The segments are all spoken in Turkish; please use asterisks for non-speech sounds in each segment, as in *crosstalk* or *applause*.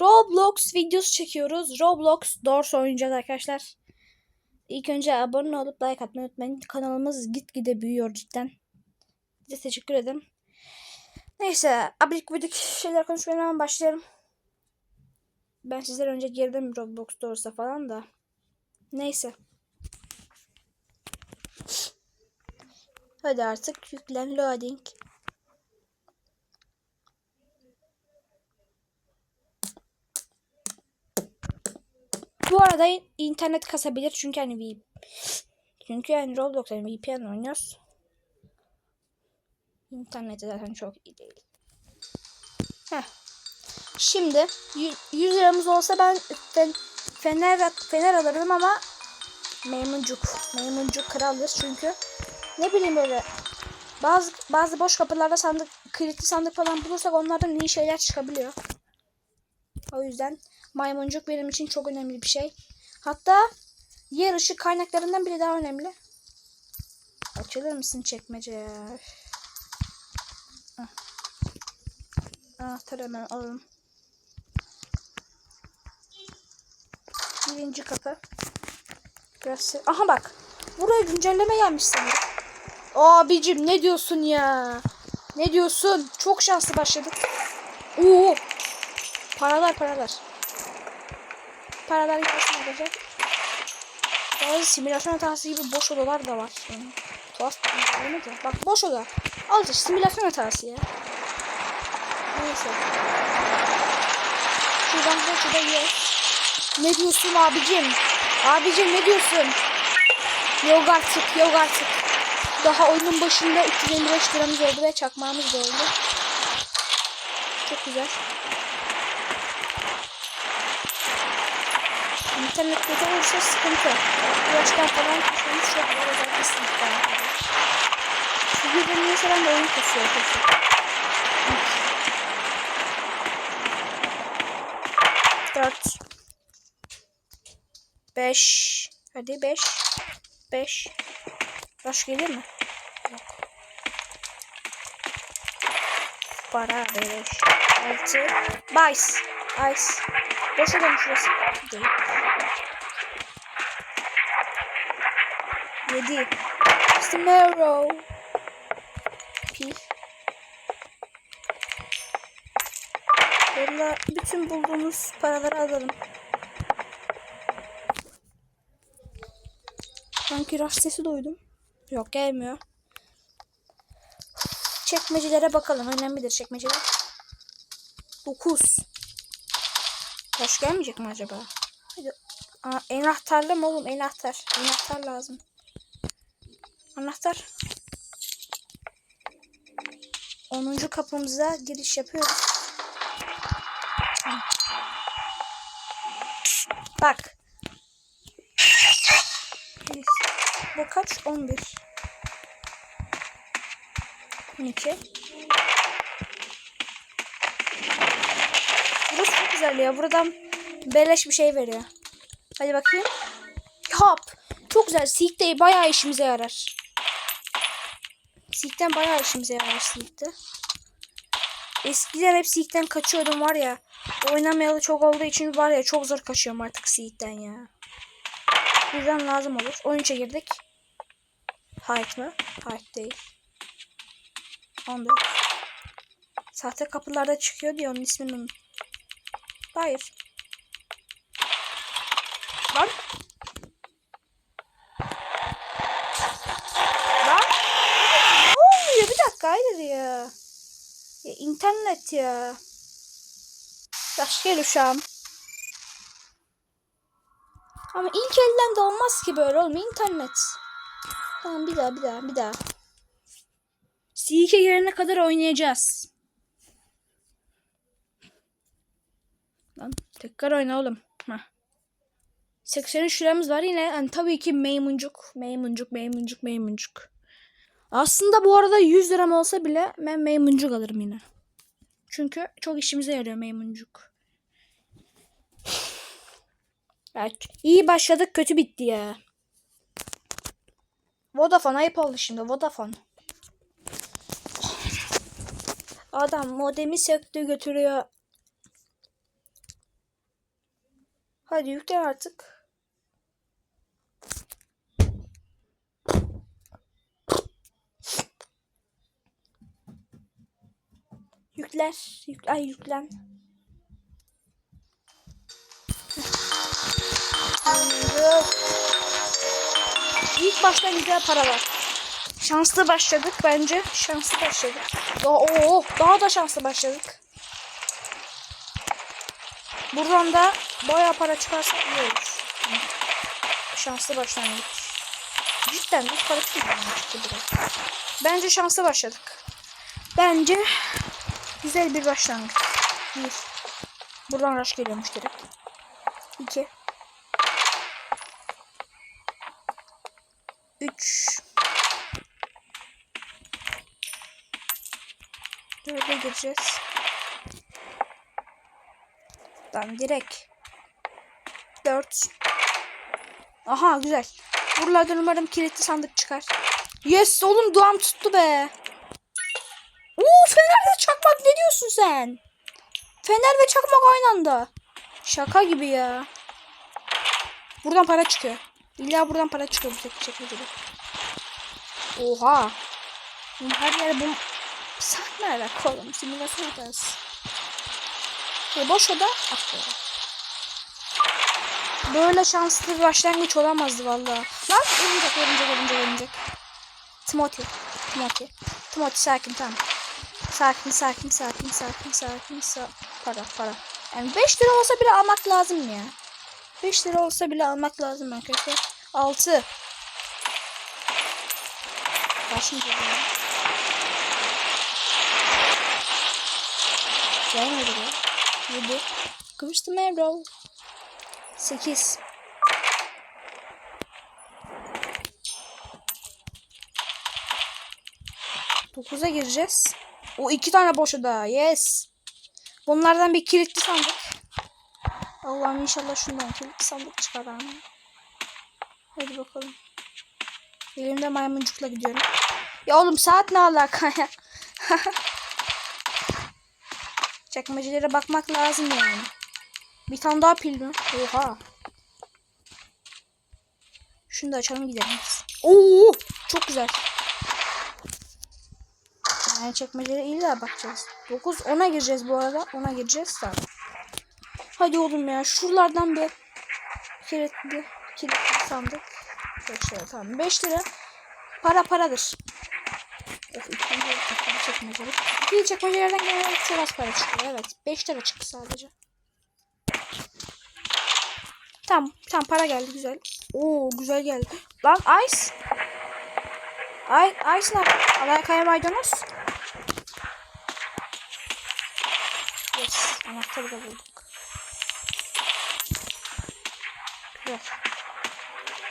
Roblox videosu çekiyoruz. Roblox Doors oynayacağız arkadaşlar. İlk önce abone olup like atmayı unutmayın. Kanalımız gitgide büyüyor cidden. Size teşekkür ederim. Neyse abrik gubidik şeyler konuşmaya hemen başlayalım. Ben sizden önce girdim Roblox Doors'a falan da. Neyse. Hadi artık yüklen loading. Bu arada internet kasabilir çünkü hani çünkü yani Roblox yani VPN oynuyoruz. İnterneti zaten çok iyi değil. Heh. Şimdi 100 liramız olsa ben fen- fener fener alırdım ama maymuncuk maymuncuk kraldır çünkü ne bileyim böyle bazı bazı boş kapılarda sandık kilitli sandık falan bulursak onlardan iyi şeyler çıkabiliyor. O yüzden maymuncuk benim için çok önemli bir şey. Hatta diğer ışık kaynaklarından bile daha önemli. Açılır mısın çekmece? Ah. Anahtarı hemen alalım. Birinci kapı. Göster. Aha bak. Buraya güncelleme gelmiş sanırım. Abicim ne diyorsun ya? Ne diyorsun? Çok şanslı başladık. Oo. Paralar paralar. Paralar gelsin olacak. Bazı simülasyon hatası gibi boş odalar da var. Yani, tuhaf bir şey. Bak boş oda. Al işte simülasyon hatası ya. Neyse. Şuradan da şurada yes. Ne diyorsun abicim? Abicim ne diyorsun? Yok artık yok artık. Daha oyunun başında 355 liramız oldu ve çakmağımız da oldu. Çok güzel. İnternet kötü olursa sıkıntı. Yaşlar falan kuşlamış çok var özellikle sınıfta. Şu gibi neyse ben de oyun kesiyor kesiyor. Dört. Beş. Hadi beş. Beş. Baş gelir mi? Yok. Para beş. Altı. Bays. Boş adam şurası. Değil. Yedi. Tomorrow. Pi. Valla bütün bulduğumuz paraları alalım. Sanki rush sesi duydum. Yok gelmiyor. Çekmecelere bakalım. Önemlidir çekmeceler. 9. Boş gelmeyecek mi acaba? Hadi. Aa, enahtarlı mı oğlum? Enahtar. Enahtar lazım. Anahtar. 10. kapımıza giriş yapıyoruz. Bak. Bu kaç? 11. 12. Burası çok güzel ya. Buradan beleş bir şey veriyor. Hadi bakayım. Hop. Çok güzel. Seek'te bayağı işimize yarar. Seek'ten bayağı işimize yarar Seek'te. Eskiden hep Seek'ten kaçıyordum var ya. Oynamayalı çok olduğu için var ya çok zor kaçıyorum artık Seek'ten ya. Bu yüzden lazım olur. 13'e girdik. Height mı? Height değil. 14. Sahte kapılarda çıkıyor diye onun ismini unuttum. Hayır. Lan. Lan. Ne oluyor? Bir dakika hayır ya. Ya internet ya. Gel uşağım. Ama ilk elden de olmaz ki böyle oğlum internet. Tamam bir daha bir daha bir daha. C2 girene kadar oynayacağız. Lan tekrar oyna oğlum. Heh. 83 liramız var yine. Yani tabii ki meymuncuk. Meymuncuk, meymuncuk, meymuncuk. Aslında bu arada 100 liram olsa bile ben meymuncuk alırım yine. Çünkü çok işimize yarıyor meymuncuk. Evet, iyi başladık kötü bitti ya. Vodafone ayıp oldu şimdi Vodafone. Adam modemi söktü götürüyor. Hadi yüklen artık. Yükler. Yük Ay yüklen. İlk başta güzel para var. Şanslı başladık bence. Şanslı başladık. Daha, oo, daha da şanslı başladık. Buradan da bayağı para çıkarsa iyi olur. Şanslı başlangıç. Cidden bir para çıkıyor. biraz. Bence şanslı başladık. Bence güzel bir başlangıç. Bir. Buradan rush geliyormuş direkt. İki. Üç. Dörde gireceğiz. Lan direkt. Dört. Aha güzel. Buralarda umarım kilitli sandık çıkar. Yes oğlum duam tuttu be. Oo Fener ve çakmak ne diyorsun sen? Fener ve çakmak aynı anda. Şaka gibi ya. Buradan para çıkıyor. İlla buradan para çıkıyor bu tek çekmecede. Oha. Her yere bu Sakma alaka oğlum. Simülasyon hatası. E boş oda atlıyorum. Böyle şanslı bir başlangıç olamazdı valla. Lan örümcek örümcek örümcek örümcek. Timothy. Timothy. Timothy sakin tamam. Sakin sakin sakin sakin sakin sa para para. Yani 5 lira olsa bile almak lazım ya. 5 lira olsa bile almak lazım arkadaşlar. 6. Başım geliyor. Gelmedi be. 7. Kıvıştım Erol. 8. Dokuza gireceğiz. O iki tane boş oda. Yes. Bunlardan bir kilitli sandık. Allah'ım inşallah şundan kilitli sandık çıkar. Hadi bakalım. Elimde maymuncukla gidiyorum. Ya oğlum saat ne alaka ya? *laughs* Çekmecelere bakmak lazım yani. Bir tane daha pil mi? Oha. Şunu da açalım gidelim. Oo, çok güzel. Yani çekmecelere illa bakacağız. 9 10'a gireceğiz bu arada. 10'a gireceğiz tamam. Hadi oğlum ya şuralardan bir kilitli kilitli sandık. 5 lira tamam. 5 lira para paradır. Of ikinci ikili çekmeceler. İkili çekmecelerden genelde çok az para çıkıyor. Evet. 5 lira çıktı sadece. Tamam. Tamam para geldi güzel. Oo güzel geldi. Lan Ice. Ay, Ice ne? Alay kaya maydanoz. Yes. Anahtarı da bulduk. Güzel.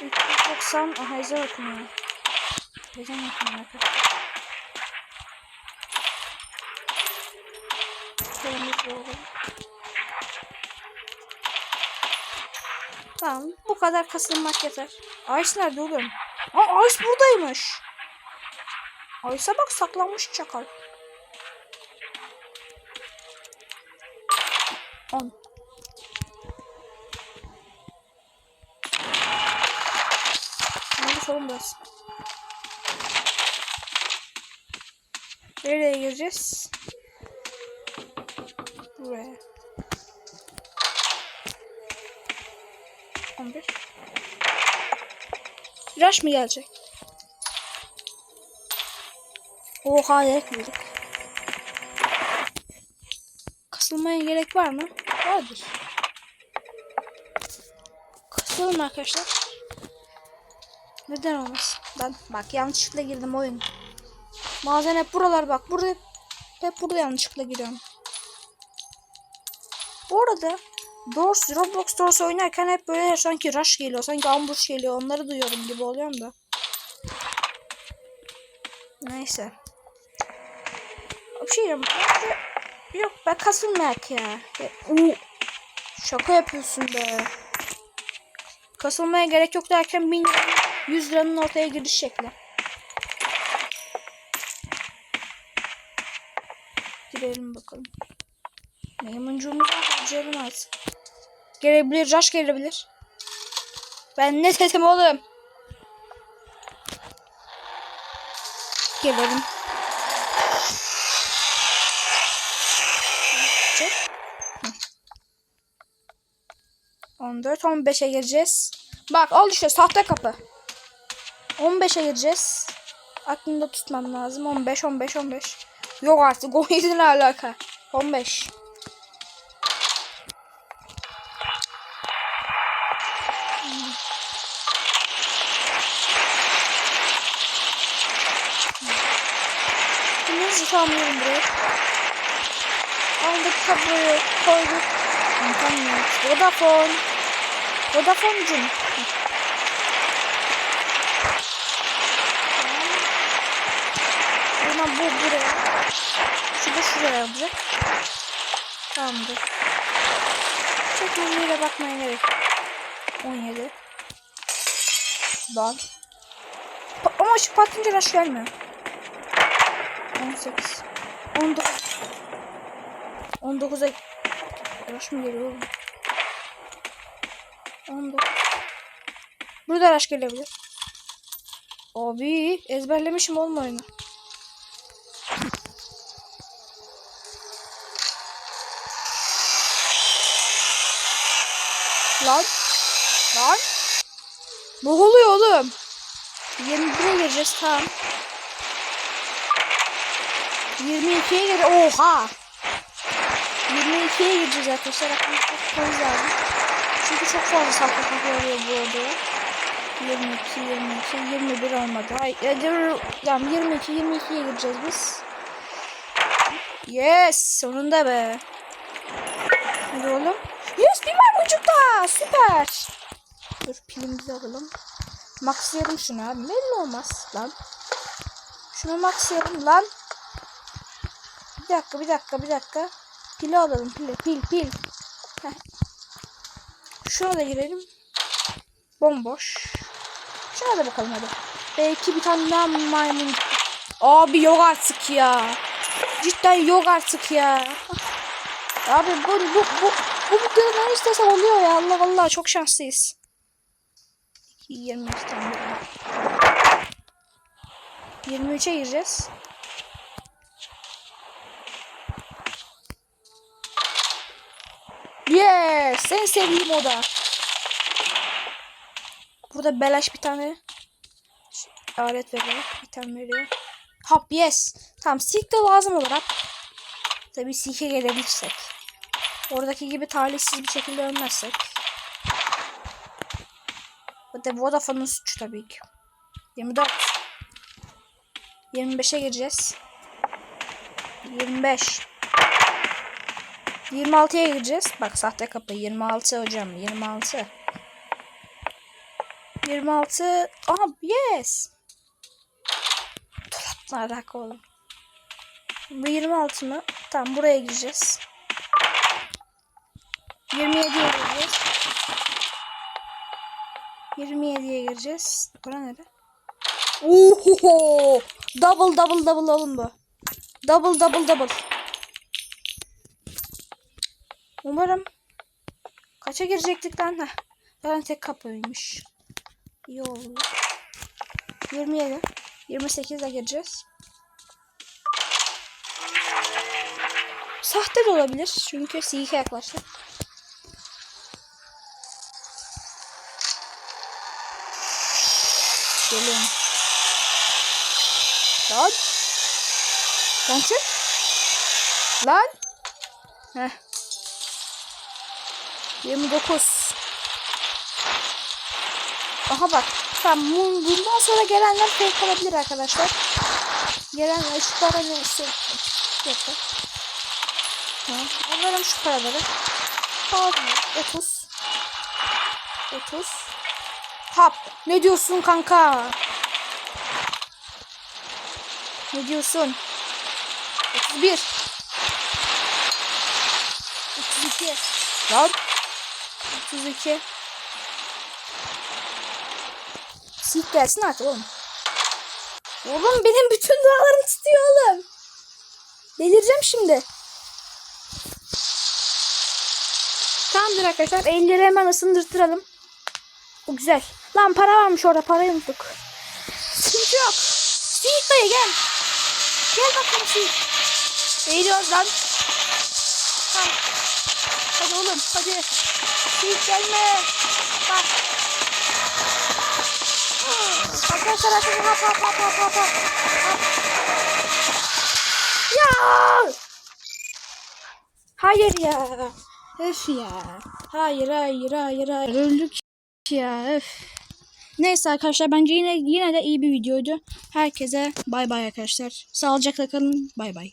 390. Aha ezan okunuyor. Ezan okunuyor arkadaşlar. Temiz böyle. Tamam. Bu kadar kasılmak yeter. Ice nerede oğlum? Aa Ice buradaymış. Ice'a bak saklanmış çakal. 10. Hadi sorun biraz. Nereye gireceğiz? Buraya. 11. Rush mı gelecek? Oha direkt girdik. Kasılmaya gerek var mı? Vardır. Kasılalım arkadaşlar. Neden olmaz? Ben bak yanlışlıkla girdim oyun. Bazen hep buralar bak. Burada hep burada yanlışlıkla giriyorum. Bu arada Doors, Roblox Doors oynarken hep böyle sanki rush geliyor. Sanki ambush geliyor. Onları duyuyorum gibi oluyorum da. Neyse. Bir şey diyeyim. Yok ben kasılmayak ya. ya uu, şaka yapıyorsun be. Kasılmaya gerek yok derken 1000 liranın 100 liranın ortaya giriş şekli. Girelim bakalım. Maymuncuğumuzu harcayalım artık. Gelebilir. Rush gelebilir. Ben ne dedim oğlum? Gelelim. Hı. 14 15'e gireceğiz. Bak al işte sahte kapı. 15'e gireceğiz. Aklımda tutmam lazım. 15 15 15. Yok artık 17 ne alaka? 15. Tutamıyorum buraya. Aldık kabloyu koyduk. İnternet. Vodafone. Vodafone'cum. Buna bu buraya. Şu da şuraya olacak. Tamamdır. Çok ünlüyle bakmaya gerek. yok. 17. Lan. Ama şu patlayınca rush gelmiyor. 18. 19. 19'a Rush mı geliyor oğlum? 19. Burada rush gelebilir. Abi ezberlemişim oğlum oyunu. Lan. Lan. Ne oluyor oğlum? 21'e gireceğiz tamam. 22'ye gir. Oha. 22'ye gireceğiz arkadaşlar. Aklımızda tutmamız lazım. Çünkü çok fazla kapı oluyor bu odaya. 22, 22, 21 olmadı. Hayır, yani 22, 22'ye gireceğiz biz. Yes, sonunda be. Hadi oğlum. Yes, bir maymuncuk daha. Süper. Dur pilimizi alalım. Maxlayalım şunu abi. Belli olmaz lan. Şunu maxlayalım lan. Bir dakika, bir dakika, bir dakika. Pili alalım, pili, pil, pil. Heh. Şuna da girelim. Bomboş. Şuna da bakalım hadi. Belki bir tane daha maymun. Abi yok artık ya. Cidden yok artık ya. Abi bu bu bu bu bu kadar ne istesem oluyor ya. Allah Allah çok şanslıyız. 22 tane. 23'e gireceğiz. Yes! En sevdiğim oda. Burada beleş bir tane alet veriyor. Tane veriyor. Hop yes. Tamam silk de lazım olarak. Tabi silke gelebilirsek. Oradaki gibi talihsiz bir şekilde ölmezsek. Bu da Vodafone'un suçu tabii ki. 24. 25'e gireceğiz. 25. 26'ya gireceğiz. Bak sahte kapı 26 hocam 26. 26. Aha yes. Dolapla alaka oğlum. Bu 26 mı? Tamam buraya gireceğiz. 27'ye gireceğiz. 27'ye gireceğiz. Bura nere? Oho! Double double double oğlum bu. Double double double. Umarım kaça girecektik lan? Heh. Zaten tek kapıymış. İyi oldu. 27. 28'e gireceğiz. Sahte de olabilir. Çünkü silke yaklaştı. Geliyorum. Lan. Lan çık. Lan. Heh. 29. Aha bak. Tamam bu- bundan sonra gelenler fake olabilir arkadaşlar. Gelen ışıklara ne ışık. Yakın. Tamam. Alalım şu paraları. Pardon. 30. 30. Hap. Ne diyorsun kanka? Ne diyorsun? 31. 32. Lan. 32. Sik gelsin artık oğlum. Oğlum benim bütün dualarım tutuyor oğlum. Delireceğim şimdi. Tamamdır arkadaşlar. Elleri hemen ısındırtıralım. Bu güzel. Lan para varmış orada. Parayı unuttuk. Sıkıntı yok. Seyit dayı gel. Gel bakalım Seyit. Eğiliyoruz lan. Tamam. Hadi oğlum hadi. Seyit gelme. Bak. Arkadaşlar arkadaşlar hop hop hop hop hop. Hop. Ya! Hayır ya. Öf ya. Hayır hayır hayır hayır. Öldük ya. Öf. Neyse arkadaşlar bence yine yine de iyi bir videoydu. Herkese bay bay arkadaşlar. Sağlıcakla kalın. Bay bay.